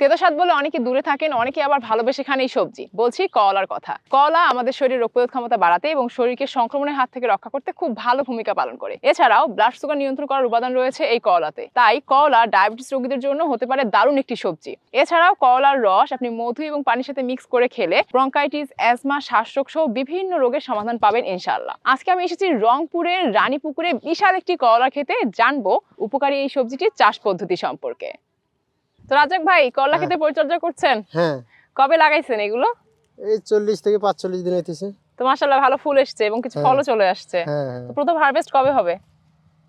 তেতো স্বাদ বলে অনেকে দূরে থাকেন, অনেকে আবার ভালোবেসে খান এই সবজি। বলছি কলার কথা। কলা আমাদের শরীরের রোগ প্রতিরোধ ক্ষমতা বাড়াতে এবং শরীরকে সংক্রমণের হাত থেকে রক্ষা করতে খুব ভালো ভূমিকা পালন করে। এছাড়াও ব্লাড সুগার নিয়ন্ত্রণ করার উপাদান রয়েছে এই কলাতে। তাই কলা ডায়াবেটিস রোগীদের জন্য হতে পারে দারুণ একটি সবজি। এছাড়াও কলার রস আপনি মধু এবং পানির সাথে মিক্স করে খেলে ব্রঙ্কাইটিস, অ্যাজমা শ্বাসরোগ সহ বিভিন্ন রোগের সমাধান পাবেন ইনশাল্লাহ আজকে আমি এসেছি রংপুরের রানীপুকুরে বিশাল একটি কলা খেতে। জানব উপকারী এই সবজিটির চাষ পদ্ধতি সম্পর্কে। তো রাজাক ভাই কলা হ্যাঁ। খেতে পরিচর্যা করছেন? হ্যাঁ। কবে লাগাইছেন এগুলো? এই চল্লিশ থেকে পাঁচচল্লিশ দিন হইতেছে। তো ভালো ফুল এসছে এবং কিছু হ্যাঁ। ফলও চলে আসছে। তো প্রথম হারভেস্ট কবে হবে?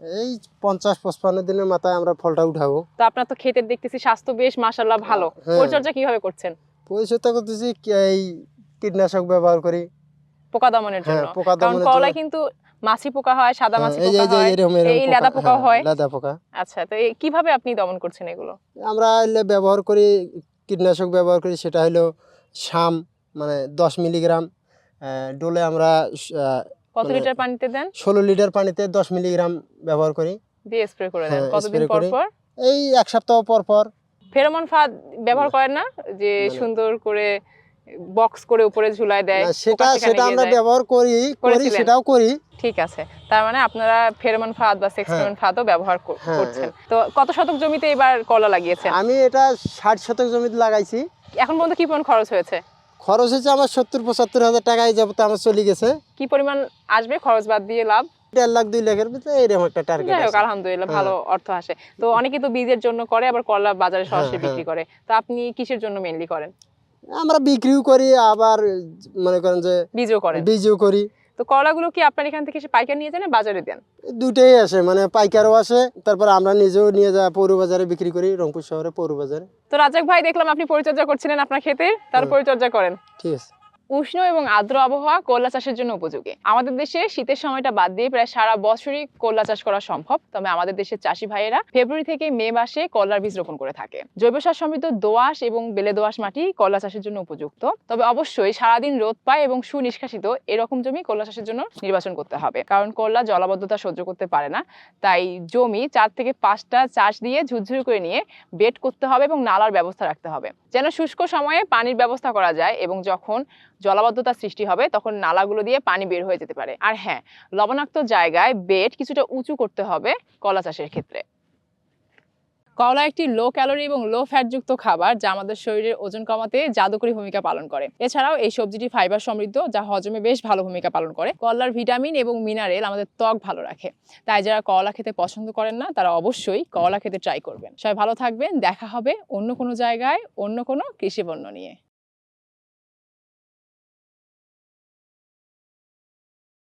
এই পঞ্চাশ পঁচপান্ন দিনের মাথায় আমরা ফলটা উঠাবো। তো আপনার তো ক্ষেতের দেখতেছি স্বাস্থ্য বেশ মাশাল্লাহ ভালো। পরিচর্যা কীভাবে করছেন? পরিচর্যা করতেছি এই কীটনাশক ব্যবহার করি। পোকা দমনের জন্য। পোকা কারণ জন্য। কিন্তু মাছি পোকা হয় সাদা হ্যাঁ, মাছি এই পোকা এই হয় এরকম এরকম এই পোকা, লেদা পোকাও হ্যাঁ, হয়? লেদা পোকা। আচ্ছা তো কীভাবে আপনি দমন করছেন এগুলো? আমরা এলে ব্যবহার করি কীটনাশক ব্যবহার করি সেটা হলো শাম মানে দশ মিলিগ্রাম ডোলে আমরা কত মানে- লিটার পানিতে দেন? ষোলো লিটার পানিতে দশ মিলিগ্রাম ব্যবহার করি। দিয়ে স্প্রে করে দেন। হ্যাঁ, কতদিন পর পর? এই এক সপ্তাহ পর পর। ফেরোমন ফাঁদ ব্যবহার করেন না? যে সুন্দর করে বক্স করে উপরে ঝুলায় দেয় সেটা সেটা আমরা ব্যবহার করি করি সেটাও করি। ঠিক আছে। তার মানে আপনারা ফেরোমন ফাঁদ বা সেক্সফেরোমন ফাঁদও ব্যবহার হ্যাঁ, করছেন। তো কত শতক জমিতে এবার কলা লাগিয়েছেন? আমি এটা ষাট শতক জমিতে লাগাইছি। এখন পর্যন্ত কি পরিমাণ খরচ হয়েছে? খরচ হচ্ছে আমার সত্তর পঁচাত্তর হাজার টাকায় যাবত আমার চলে গেছে। কি পরিমাণ আসবে খরচ বাদ দিয়ে লাভ? দেড় লাখ দুই লাখের ভিতরে এরকম একটা টার্গেট যাই হোক আলহামদুলিল্লাহ ভালো অর্থ আসে। তো অনেকে তো বীজের জন্য করে আবার কলা বাজারে সরাসরি হ্যাঁ, বিক্রি করে। তো আপনি কিসের জন্য মেইনলি করেন? আমরা বিক্রিও করি আবার মনে করেন যে বীজও করেন বীজও করি। তো কলাগুলো কি আপনার এখান থেকে সে পাইকার নিয়ে যান বাজারে দেন? দুটোই আসে মানে পাইকারও আসে তারপর আমরা নিজেও নিয়ে যা পৌর বাজারে বিক্রি করি রংপুর শহরে পৌর বাজারে। তো রাজাক ভাই দেখলাম আপনি পরিচর্যা করছিলেন আপনার ক্ষেতে তার পরিচর্যা করেন। ঠিক আছে। উষ্ণ এবং আর্দ্র আবহাওয়া কলা চাষের জন্য উপযোগী। আমাদের দেশে শীতের সময়টা বাদ দিয়ে প্রায় সারা বছরই কলা চাষ করা সম্ভব। তবে আমাদের দেশের চাষি ভাইয়েরা ফেব্রুয়ারি থেকে মে মাসে কলার বীজ রোপণ করে থাকে। জৈব সার সমৃদ্ধ দোআঁশ এবং বেলে দোআঁশ মাটি কলা চাষের জন্য উপযুক্ত। তবে অবশ্যই সারাদিন রোদ পায় এবং সুনিষ্কাশিত এরকম জমি কলা চাষের জন্য নির্বাচন করতে হবে। কারণ কলা জলাবদ্ধতা সহ্য করতে পারে না। তাই জমি চার থেকে পাঁচটা চাষ দিয়ে ঝুরঝুরি করে নিয়ে বেড করতে হবে এবং নালার ব্যবস্থা রাখতে হবে। যেন শুষ্ক সময়ে পানির ব্যবস্থা করা যায় এবং যখন জলাবদ্ধতা সৃষ্টি হবে, তখন নালাগুলো দিয়ে পানি বের হয়ে যেতে পারে। আর হ্যাঁ লবণাক্ত জায়গায় বেড কিছুটা উঁচু করতে হবে কলা চাষের ক্ষেত্রে। কলা একটি লো ক্যালোরি এবং লো ফ্যাটযুক্ত খাবার যা আমাদের শরীরের ওজন কমাতে জাদুকরী ভূমিকা পালন করে। এছাড়াও এই সবজিটি ফাইবার সমৃদ্ধ, যা হজমে বেশ ভালো ভূমিকা পালন করে। কলার ভিটামিন এবং মিনারেল আমাদের ত্বক ভালো রাখে। তাই যারা কলা খেতে পছন্দ করেন না, তারা অবশ্যই কলা খেতে ট্রাই করবেন। সবাই ভালো থাকবেন, দেখা হবে অন্য কোনো জায়গায়, অন্য কোনো কৃষিপণ্য নিয়ে।